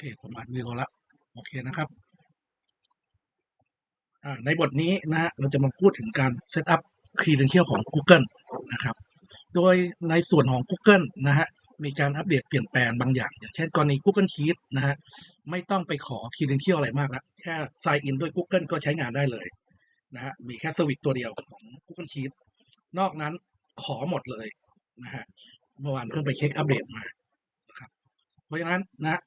เคผมอัดวิดีโอแล้วโอเคนะครับในบทนี้นะฮะเราจะมาพูดถึงการเซตอัพ credential ของ Google นะครับ โดยในส่วนของ Google นะฮะมีการอัปเดตเปลี่ยนแปลงบางอย่าง อย่างเช่นกรณี Google Sheet นะฮะไม่ต้องไปขอ credential อะไรมากแล้วแค่ sign in ด้วย Google ก็ใช้งานได้เลยนะฮะมีแค่สวิตตัวเดียวของ Google Sheet นอกนั้นขอหมดเลยนะฮะเมื่อวานเพิ่งไปเช็คอัปเดตมานะครับเพราะฉะนั้นนะ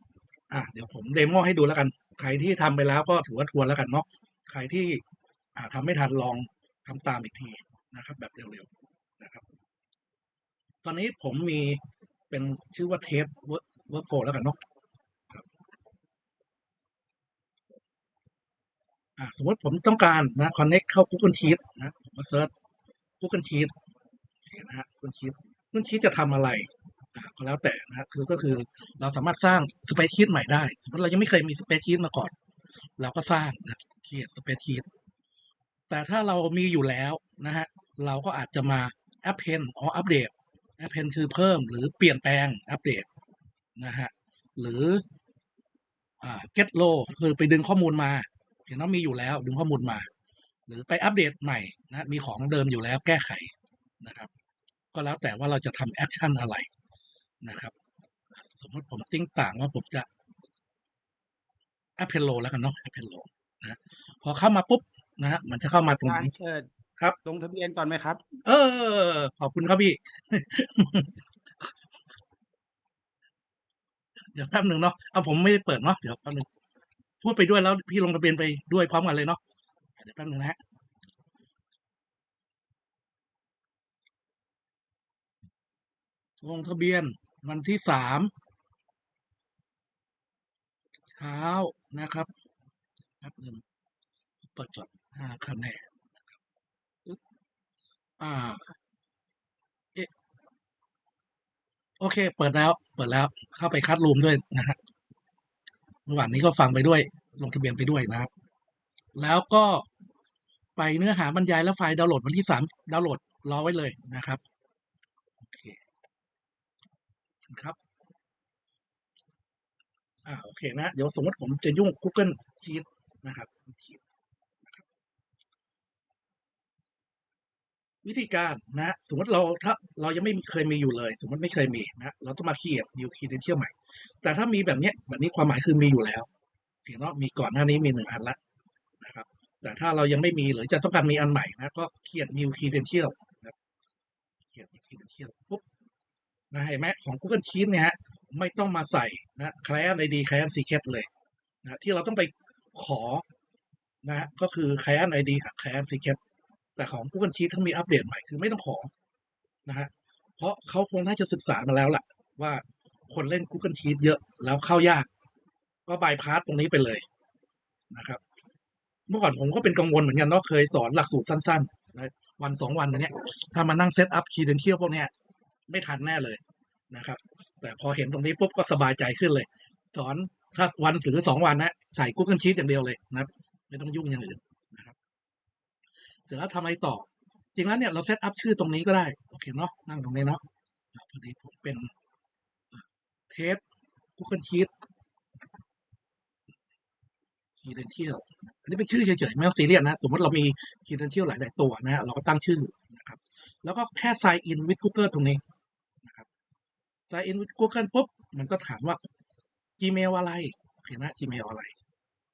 อะเดี๋ยวผมเดโมให้ดูแล้วกัน ใครที่ทำไปแล้วก็ถือว่าทวนแล้วกันเนาะใครที่อ่าทำไม่ทันลองทำตามอีกทีนะครับ แบบเร็วๆนะครับ ตอนนี้ผมมีเป็นชื่อว่าเทสเวิร์กโฟแล้วกันเนาะอ่าสมมติผมต้องการนะ connect เข้า Google Sheet นะ ผมก็เซิร์ช Google Sheet โอเคนะฮะ Google Sheet Google Sheet จะทำอะไร ก็แล้วแต่นะฮะคือก็คือเราสามารถสร้างสเปซชีตใหม่ได้ สมมติเรายังไม่เคยมีสเปซชีตมาก่อน เราก็สร้างนะเขียนสเปซชีตแต่ถ้าเรามีอยู่แล้วนะฮะเราก็อาจจะมา append อ๋ออัปเดต append คือเพิ่มหรือเปลี่ยนแปลงอัปเดตนะฮะหรืออ่า get low คือไปดึงข้อมูลมาเห็นว่ามีอยู่แล้วดึงข้อมูลมา หรือไปอัปเดตใหม่นะมีของเดิมอยู่แล้วแก้ไขนะครับ ก็แล้วแต่ว่าเราจะทำแอคชั่นอะไร นะครับ สมมติผมติ้งต่างว่าผมจะ append แล้วกันเนาะ append นะพอเข้ามาปุ๊บนะฮะมันจะเข้ามาตรงการนี้เชิญครับลงทะเบียนก่อนไหมครับ เออ ขอบคุณครับพี่ เดี๋ยวแป๊บหนึ่งเนาะเอาผมไม่ได้เปิดเนาะเดี๋ยวแป๊บหนึ่งพูดไปด้วยแล้วพี่ลงทะเบียนไปด้วยพร้อมกันเลยเนาะเดี๋ยวแป๊บหนึ่งนะฮะลงทะเบียน วันที่สามเช้านะครับแป๊บหนึ่งเปิดจดห้าคะแนนนะครับปึ๊บอ่าโอเค เปิดแล้ว เปิดแล้ว เข้าไปคัดรูมด้วยนะฮะระหว่างนี้ก็ฟังไปด้วย ลงทะเบียนไปด้วยนะครับ แล้วก็ไปเนื้อหาบรรยายและไฟล์ดาวน์โหลดวันที่สามดาวน์โหลดรอไว้เลยนะครับ โอเค ครับอ่าโอเคนะ เดี๋ยวสมมติผมจะยุ่ง Google Sheet นะครับวิธีการนะสมมติเราถ้าเรายังไม่เคยมีอยู่เลย สมมติไม่เคยมีนะเราต้องมาเขียน new credential ใหม่ แต่ถ้ามีแบบนี้แบบนี้ความหมายคือมีอยู่แล้วเพียงว่าะมีก่อนหน้านี้มีหนึ่งอันละนะครับ แต่ถ้าเรายังไม่มีหรือจะต้องการมีอันใหม่นะก็เขียน new credential นะครับเขียน new credential ปุ๊บ นะเห็นไหมของ Google Sheet เนี่ยฮะไม่ต้องมาใส่นะ client ID client secret เลยนะที่เราต้องไปขอนะก็คือ client ID กับ client secret แต่ของ Google Sheet เขามีอัปเดตใหม่คือไม่ต้องขอนะฮะเพราะเขาคงน่าจะศึกษามาแล้วล่ะ ว่าคนเล่น Google Sheet เยอะแล้วเข้ายาก ก็บายพาสตรงนี้ไปเลยนะครับ เมื่อก่อนผมก็เป็นกังวลเหมือนกันเนาะเคยสอนหลักสูตรสั้นๆนะวันสองวันอันเนี้ยถ้ามานั่งเซตอัพคีย์เดนเชียลพวกเนี้ย ไม่ทันแน่เลยนะครับ แต่พอเห็นตรงนี้ปุ๊บก็สบายใจขึ้นเลย สอนถ้าวันหรือสองวันนะใส่ Google Sheet อย่างเดียวเลยนะครับ ไม่ต้องยุ่งอย่างอื่นนะครับ เสร็จแล้วทำอะไรต่อ จริงแล้วเนี่ยเราเซตอัพชื่อตรงนี้ก็ได้โอเคเนาะนั่งตรงนี้เนาะพอดีผมเป็นเทส Google Sheet Credential อันนี้เป็นชื่อเฉยๆไม่ต้องซีเรียสนะ สมมติเรามี Credential หลาย ๆ ตัวนะ เราก็ตั้งชื่อนะครับ แล้วก็แค่ sign in with Google ตรงนี้ sign in with Google ปุ๊บ มันก็ถามว่า Gmail อะไรโอเคนะ Gmail อะไร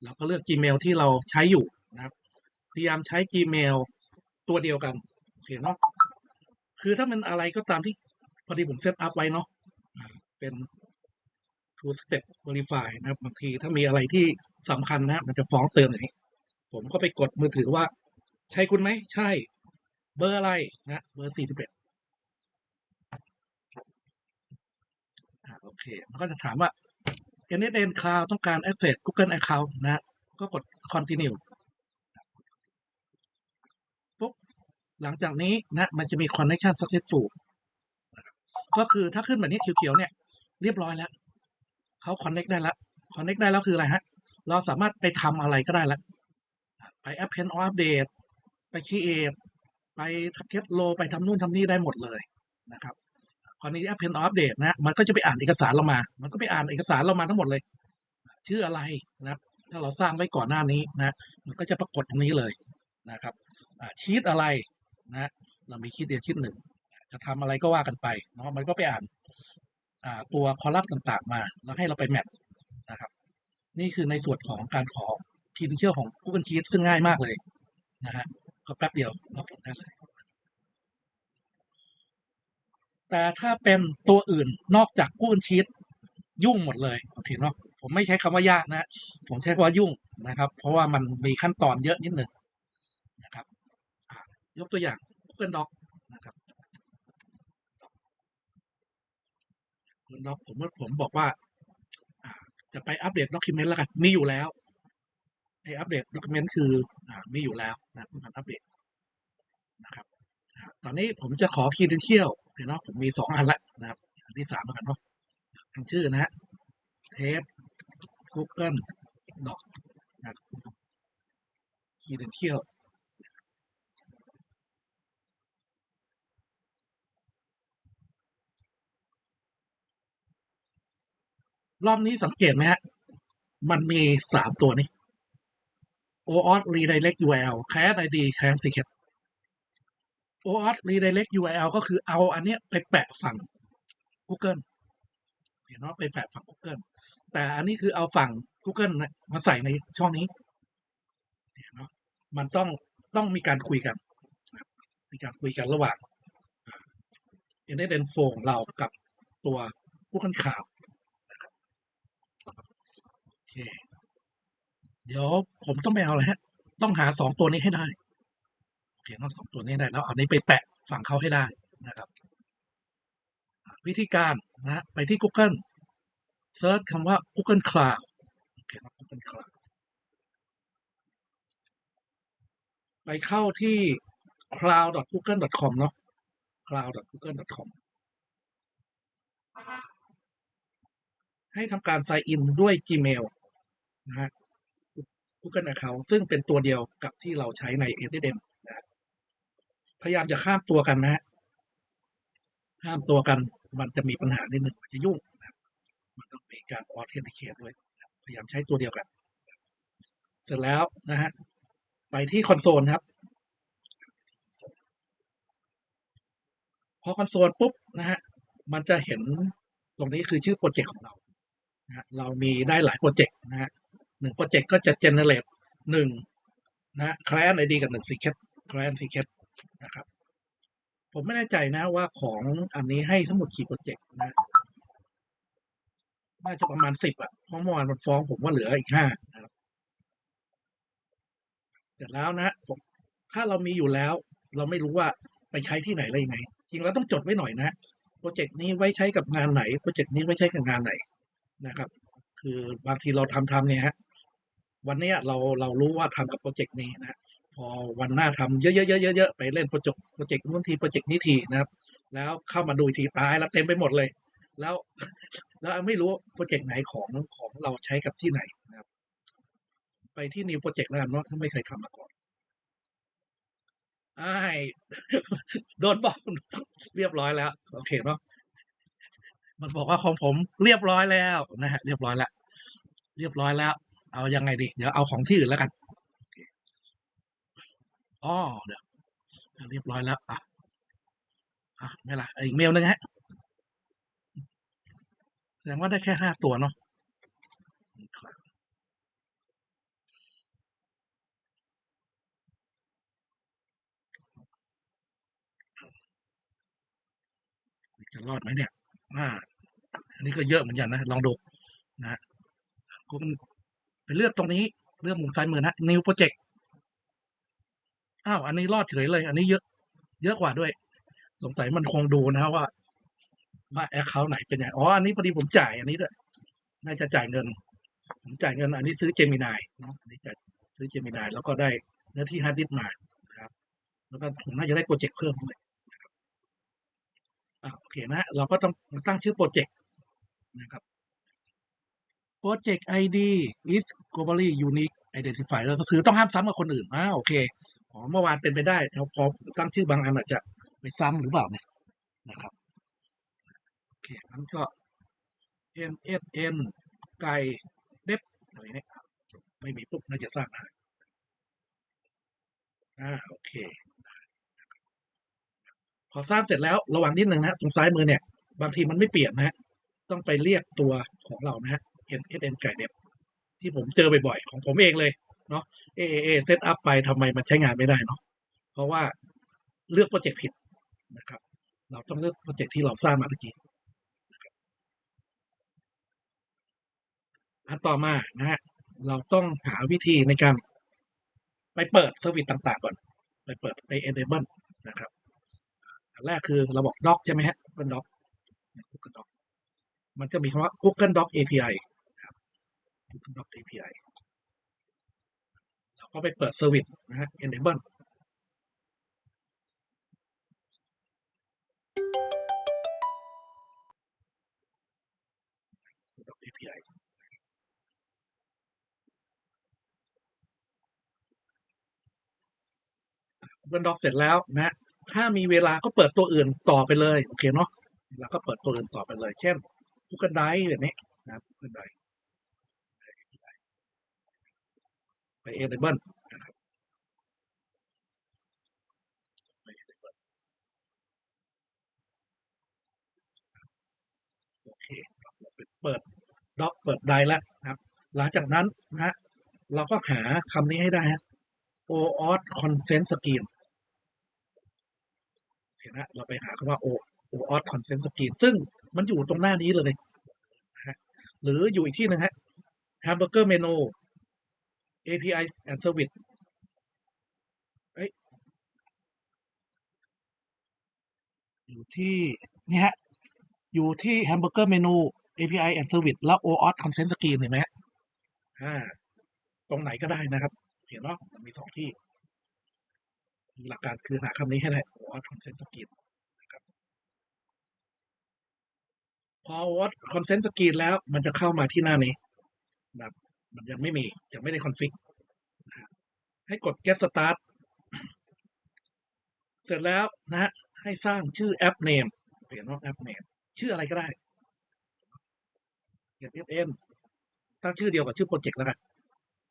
เราก็เลือก Gmail ที่เราใช้อยู่นะครับ พยายามใช้ Gmail ตัวเดียวกันโอเคเนาะคือถ้ามันอะไรก็ตามที่พอดีผมเซตอัพไว้เนาะเป็น two step verify นะครับบางทีถ้ามีอะไรที่สำคัญนะมันจะฟ้องเตือนอย่างนี้ ผมก็ไปกดมือถือว่า ใช่คุณไหม ใช่ เบอร์อะไรนะ เบอร์สี่สิบเอ็ดอ่าโอ เค มันก็จะถามว่า NSN Cloud ต้องการ access Google Account นะ ก็กด continue ปุ๊บ หลังจากนี้นะ มันจะมี connection successful ก็คือถ้าขึ้นแบบนี้เขียวๆเนี่ย เรียบร้อยแล้วเขา connect ได้แล้ว connect ได้แล้วคืออะไรฮะ เราสามารถไปทำอะไรก็ได้แล้วไป append or update ไป create ไป get low ไปทำนู่นทำนี่ได้หมดเลยนะครับ คราวนี้ append or update นะมันก็จะไปอ่านเอกสารเรามา มันก็ไปอ่านเอกสารเรามาทั้งหมดเลย ชื่ออะไรนะครับถ้าเราสร้างไว้ก่อนหน้านี้นะ มันก็จะปรากฏตรงนี้เลยนะครับชีตอะไรนะเรามีชีตเดียวชีตหนึ่งจะทำอะไรก็ว่ากันไปเนาะมันก็ไปอ่านตัวคอลัมน์ต่างๆ มา แล้วให้เราไปแมทนะครับ นี่คือในส่วนของการขอทีมเชื่อของ Google Sheet ซึ่งง่ายมากเลยนะฮะก็แป๊บเดียวล็อกอินได้เลย แต่ถ้าเป็นตัวอื่นนอกจาก Google Sheet ยุ่งหมดเลยโอเคเนาะผมไม่ใช้คำว่ายากนะผมใช้คำว่ายุ่งนะครับ เพราะว่ามันมีขั้นตอนเยอะนิดหนึ่งนะครับยกตัวอย่าง Google Doc นะครับ Google Doc สมมติผมบอกว่าจะไปอัปเดตด็อกิเมนต์แล้วกันมีอยู่แล้วไออัปเดตด็อกิเมนต์คืออมีอยู่แล้วนะต้องการอัปเดตนะครับตอนนี้ผมจะขอ credential เห็นเเนาะผมมีสองอันละนะครับอันที่สามแล้วกันเนาะทั้งชื่อนะฮะเทส Google Doc นะครับ credential รอบนี้สังเกตไหมฮะ มันมีสามตัวนี้ OAuth Redirect URL Class ID Class Secret OAuth Redirect URL ก็คือเอาอันเนี้ยไปแปะฝั่ง Google เห็นเนาะไปแปะฝั่ง Google แต่อันนี้คือเอาฝั่ง Google นะมาใส่ในช่องนี้เห็นเนาะมันต้องต้องมีการคุยกัน มีการคุยกันระหว่างเอ็นเดนโฟของเรากับตัว Google Cloud โอเค เดี๋ยวผมต้องไปเอาอะไรฮะ ต้องหาสองตัวนี้ให้ได้ โอเคต้งสองตัวนี้ได้แล้วเอานี้ไปแปะฝั่งเขาให้ได้นะครับ วิธีการนะไปที่ Google เซิร์ชคำว่า Google Cloud โอเคนะ Google Cloud ไปเข้าที่ cloud.google.com เนาะ cloud.google.com ให้ทำการ sign in ด้วย Gmail นะฮะ Google Account ซึ่งเป็นตัวเดียวกับที่เราใช้ใน e d m นะฮะ พยายามจะข้ามตัวกันนะฮะข้ามตัวกันมันจะมีปัญหานิดหนึ่งมันจะยุ่งนะครับมันต้องมีการ authenticate ด้วยนะพยายามใช้ตัวเดียวกัน เสร็จแล้วนะฮะไปที่คอนโซลครับพอคอนโซลปุ๊บนะฮะมันจะเห็นตรงนี้คือชื่อโปรเจกต์ของเรานะเรามีได้หลายโปรเจกต์นะฮะหนึ่งโปรเจกต์ก็จะ generate หนึ่งนะ client ID กับหนึ่ง secret client secret น นะครับ ผมไม่แน่ใจนะว่าของอันนี้ให้ทั้งหมดกี่โปรเจกต์นะน่าจะประมาณสิบอะเพราะเมื่อวานมันฟ้องผมว่าเหลืออีกห้านะครับ เสร็จแล้วนะผมถ้าเรามีอยู่แล้ว เราไม่รู้ว่าไปใช้ที่ไหนอะไรยังไง จริงเราต้องจดไว้หน่อยนะโปรเจกต์นี้ไว้ใช้กับงานไหนโปรเจกต์นี้ไว้ใช้กับงานไหนนะครับ คือบางทีเราทำทำเนี่ยฮะวันนี้เราเรารู้ว่าทำกับโปรเจกต์นี้นะ อวันหน้าทำเยอะๆๆๆไปเล่นโปรเจกต์โปรเจกต์นู้นทีโปรเจกต์นี้ทีนะครับ แล้วเข้ามาดูอีกทีตายแล้วเต็มไปหมดเลย แล้วแล้วไม่รู้โปรเจกต์ไหนของของเราใช้กับที่ไหนนะครับ ไปที่ new project แล้วเนาะถ้าไม่เคยทำมาก่อนอ้ยโดนบอกเรียบร้อยแล้ว โอเคเนาะมันบอกว่าของผมเรียบร้อยแล้วนะฮะเรียบร้อยแล้วเรียบร้อยแล้ว เอายังไงดี เดี๋ยวเอาของที่อื่นแล้วกัน อ๋อเดี๋ยวเรียบร้อยแล้ว อะ อะ ไม่ละอีกเมลหนึงฮะ แสดงว่าได้แค่ห้าตัวเนาะจะรอดไหมเนี่ยอ่าอันนี้ก็เยอะเหมือนกันนะ ลองดูนะฮะคุณไปเลือกตรงนี้ เลือกมุมซ้ายมือนะ new project อ้าวอันนี้รอดเฉยเลย อันนี้เยอะ เยอะกว่าด้วย สงสัยมันคงดูนะว่าว่าแอคเคาท์ไหนเป็นไงอ๋ออันนี้พอดีผมจ่ายอันนี้ด้วยน่าจะจ่ายเงิน ผมจ่ายเงิน อันนี้ซื้อเจมินายเนาะอันนี้จะซื้อเจมินายแล้วก็ได้เนื้อที่ฮาร์ดดิสก์มานะครับ แล้วก็ผมน่าจะได้โปรเจกต์เพิ่มด้วยนะครับอ่าโอเคนะ เราก็ต้องตั้งชื่อโปรเจกต์นะครับ Project ID is globally unique identifier ก็คือต้องห้ามซ้ำกับคนอื่นอ่าโอเค อ๋อเมื่อวานเป็นไปได้แต่พอตั้งชื่อบางอันอาจจะไปซ้ำหรือเปล่าเนี่ยนะครับโอเคงั้นก็ n s n ไก่เด็บอะไรเนี้ยไม่มีปุ๊บน่าจะสร้างได้อ่าโอเค พอสร้างเสร็จแล้วระวังนิดนึงนะตรงซ้ายมือเนี่ย บางทีมันไม่เปลี่ยนนะฮะต้องไปเรียกตัวของเรานะฮะ n s n ไก่เด็บที่ผมเจอบ่อยๆของผมเองเลย เนาะเอเอเซตอัพไปทำไมมันใช้งานไม่ได้เนาะ เพราะว่าเลือกโปรเจกต์ผิดนะครับ เราต้องเลือกโปรเจกต์ที่เราสร้างมาเมื่อกี้อันต่อมานะฮะเราต้องหาวิธีในการไปเปิดเซอร์วิสต่างๆก่อน ไปเปิดไป enable นะครับอันแรกคือเราบอก doc ใช่ไหมฮะ Google Doc Google Doc มันจะมีคำว่า Google Doc API นะครับ Google Doc API ก็ไปเปิดเซอร์วิสนะฮะ enable API เ o นดอกเสร็จแล้วนะ ถ้ามีเวลาก็เปิดตัวอื่นต่อไปเลย โอเคเนาะ แล้วก็เปิดตัวอื่นต่อไปเลย เช่น Google Drive แบบนี้นะครับ Google Drive ไป enable นะครับไป enable โอเคเราเปิดด็อกเปิดไดแล้วนะครับ หลังจากนั้นนะฮะเราก็หาคำนี้ให้ได้ฮะ OAuth Consent Screen เห็นนะเราไปหาคำว่า O OAuth Consent Screen ซึ่งมันอยู่ตรงหน้านี้เลยนะฮะหรืออยู่อีกที่หนึงฮะ Hamburger Menu API and Service เอ้ยอยู่ที่นี่ฮะ อยู่ที่ Hamburger Menu API and Service แล้ว OAuth Consent Screen เห็นไหมฮะอ่าตรงไหนก็ได้นะครับ เห็นเนาะมันมีสองที่ หลักการคือหาคำนี้ให้ได้ OAuth Consent Screen นะครับ พอ OAuth Consent Screen แล้วมันจะเข้ามาที่หน้านี้นะครับ มันยังไม่มี ยังไม่ได้คอนฟิกให้กด get start เสร็จแล้วนะฮะให้สร้างชื่อแอป name เห็นว่าแอป name ชื่ออะไรก็ได้ SFN ตั้งชื่อเดียวกับชื่อโปรเจกต์แล้วกัน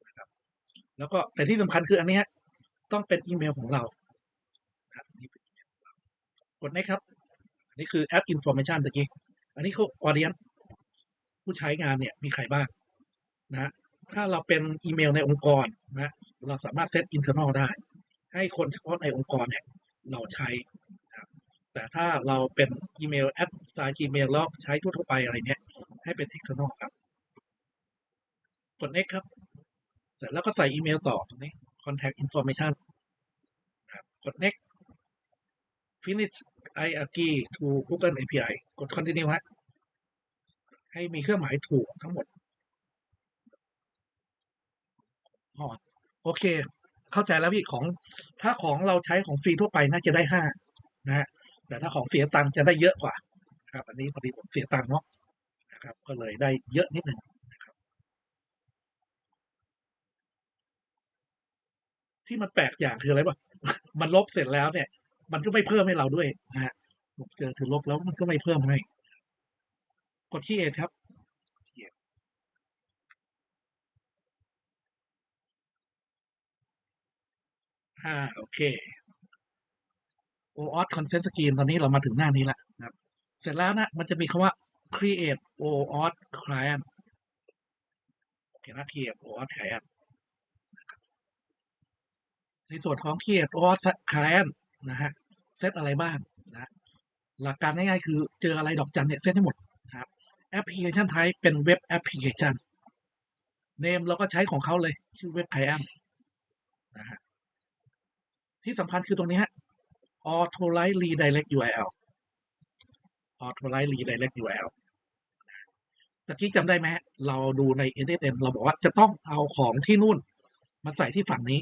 นะครับแล้วก็แต่ที่สำคัญคืออันนี้ต้องเป็นอีเมลของเรานะนี่เป็นอีเมลของเรากด next ครับ อันนี้คือแอป information ตะกี้ อันนี้คือ audience ผู้ใช้งานเนี่ยมีใครบ้างนะ ถ้าเราเป็นอีเมลในองค์กรนะเราสามารถเซต internal ได้ ให้คนเฉพาะในองค์กรเนี่ยเราใช้นะแต่ถ้าเราเป็นอีเมลแอดไซน์ Gmail แล้วใช้ทั่วๆไปอะไรเนี่ยให้เป็น external ครับกด next ครับ เสร็จแล้วก็ใส่อีเมลต่อตรงนี้ contact information นะครับกด next finish I agree to Google API กด continue ฮะให้มีเครื่องหมายถูกทั้งหมด อ๋อโอเค เข้าใจแล้วพี่ของถ้าของเราใช้ของฟรีทั่วไปน่าจะได้ห้านะฮะแต่ถ้าของเสียตังค์จะได้เยอะกว่านะครับ อันนี้พอดีผมเสียตังค์เนาะนะครับ ก็เลยได้เยอะนิดหนึ่งนะครับ ที่มันแปลกอย่างคืออะไรป่ะมันลบเสร็จแล้วเนี่ย มันก็ไม่เพิ่มให้เราด้วยนะฮะผมเจอคือลบแล้วมันก็ไม่เพิ่มให้ กดที่เอครับ อ่า โอเค OAuth Consent Screen ตอนนี้เรามาถึงหน้านี้แล้วนะครับ เสร็จแล้วนะ มันจะมีคำว่า create OAuth client โอเคนะ create OAuth client นะครับในส่วนของ create OAuth client นะฮะ เซตอะไรบ้างนะ หลักการง่ายๆ คือเจออะไรดอกจันเนี่ย เซตให้หมดนะครับ application type เป็นเว็บแอปพลิเคชัน name เราก็ใช้ของเขาเลย ชื่อเว็บ client นะฮะ ที่สำคัญคือตรงนี้ฮะ authorize redirect URL authorize redirect URL ตะกี้จำได้ไหมเราดูใน NSN เราบอกว่าจะต้องเอาของที่นู่น มาใส่ที่ฝั่งนี้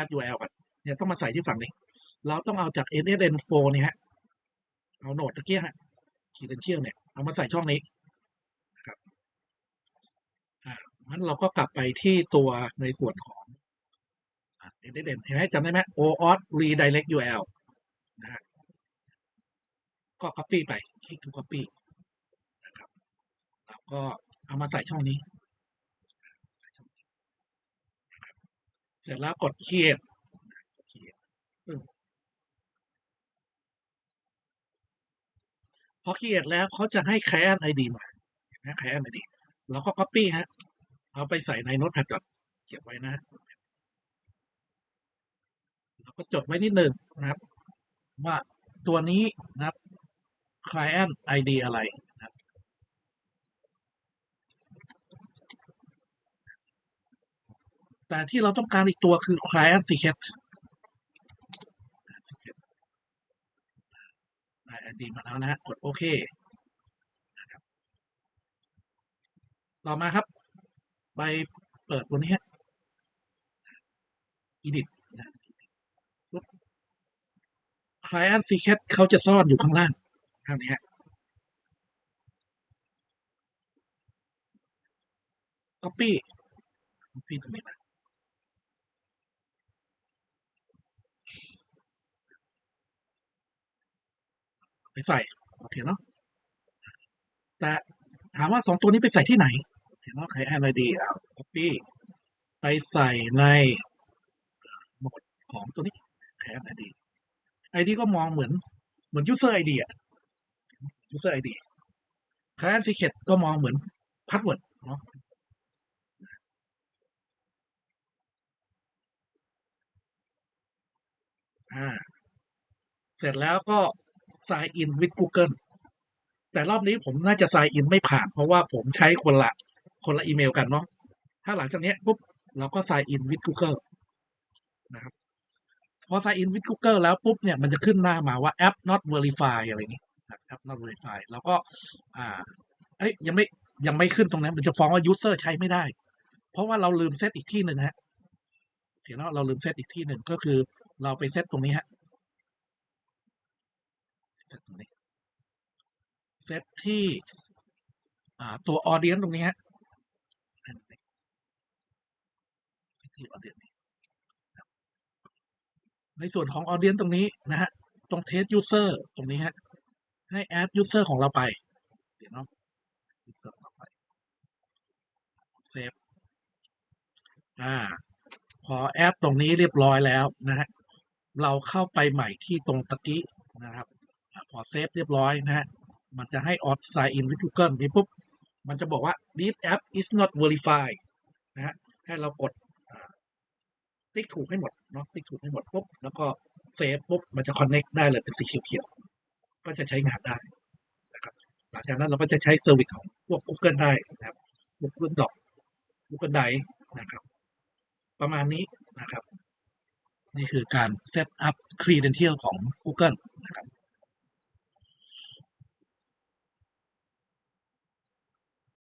add URL ก่อนเนี่ยต้องมาใส่ที่ฝั่งนี้ เราต้องเอาจาก NSN 4เนี่ยฮะ เอาโหนดตะกี้ฮะ credential เนี่ย เอามาใส่ช่องนี้นะครับอ่างั้นเราก็กลับไปที่ตัวในส่วนของ เด่นๆเห็นไหมจำได้ไหม OAuth redirect URL นะฮะก็ copy ไป คลิก to copy นะครับแล้วก็เอามาใส่ช่องนี้ เสร็จแล้วกด create พอเขียนแล้วเขาจะให้ client ID มานะ client ID เราก็ copy ฮะ เอาไปใส่ในโน้ตแพดก่อนเก็บไว้นะ ก็จดไว้นิดหนึ่งนะครับ ว่าตัวนี้นะครับ client ID อะไรนะครับแต่ที่เราต้องการอีกตัวคือ client secret ได้ ID มาแล้วนะกดโอเคนะครับต่อมาครับ ไปเปิดตัวนี้ edit นะ ปุ๊บ client secret เขาจะซ่อนอยู่ข้างล่างข้างนี้ฮะ copy copy ตรงนี้มาไปใส่โอเคเนาะแต่ถามว่าสองตัวนี้ไปใส่ที่ไหนเห็นว่าใครแอนไอดีอะ copy ไปใส่ในโหมดของตัวนี้แค ID ID ก็มองเหมือนเหมือน user ID อะ user ID client secret ก็มองเหมือน password เนาะอ่า เสร็จแล้วก็ sign in with Google แต่รอบนี้ผมน่าจะ sign in ไม่ผ่าน เพราะว่าผมใช้คนละคนละอีเมลกันเนาะถ้าหลังจากนี้ปุ๊บเราก็ sign in with Google นะครับ พอ sign in with Google แล้วปุ๊บเนี่ยมันจะขึ้นหน้ามาว่า app not verify อะไรนี้นะครับ not verify แล้วก็อ่าเอ้ยยังไม่ยังไม่ขึ้นตรงนั้น มันจะฟ้องว่า user ใช้ไม่ได้ เพราะว่าเราลืมเซตอีกที่หนึ่งฮะเห็นว่าเราลืมเซตอีกที่หนึ่งก็คือเราไปเซตตรงนี้ฮะเซตตรงนี้เซตที่อ่าตัว audience ตรงนี้ฮะที่ audience นี้ ในส่วนของ audience ตรงนี้นะฮะตรง test user ตรงนี้ฮะให้ add user ของเราไป เดี๋ยวเนาะ user ของเราไปเซฟอ่า พอแอดตรงนี้เรียบร้อยแล้วนะฮะเราเข้าไปใหม่ที่ตรงตะกี้นะครับอาพอเซฟเรียบร้อยนะฮะมันจะให้ auth sign in with Google นี่ปุ๊บ มันจะบอกว่า this app is not verified นะฮะให้เรากด ติ๊กถูกให้หมดเนาะติ๊กถูกให้หมดปุ๊บแล้วก็เซฟปุ๊บมันจะคอนเน็กได้เลยเป็นสีเขียวๆก็จะใช้งานได้นะครับหลังจากนั้นเราก็จะใช้เซอร์วิสของพวก Google ได้นะครับ Google Doc Google Drive นะครับ ประมาณนี้นะครับ นี่คือการเซตอัพครีเดนเทียลของ Google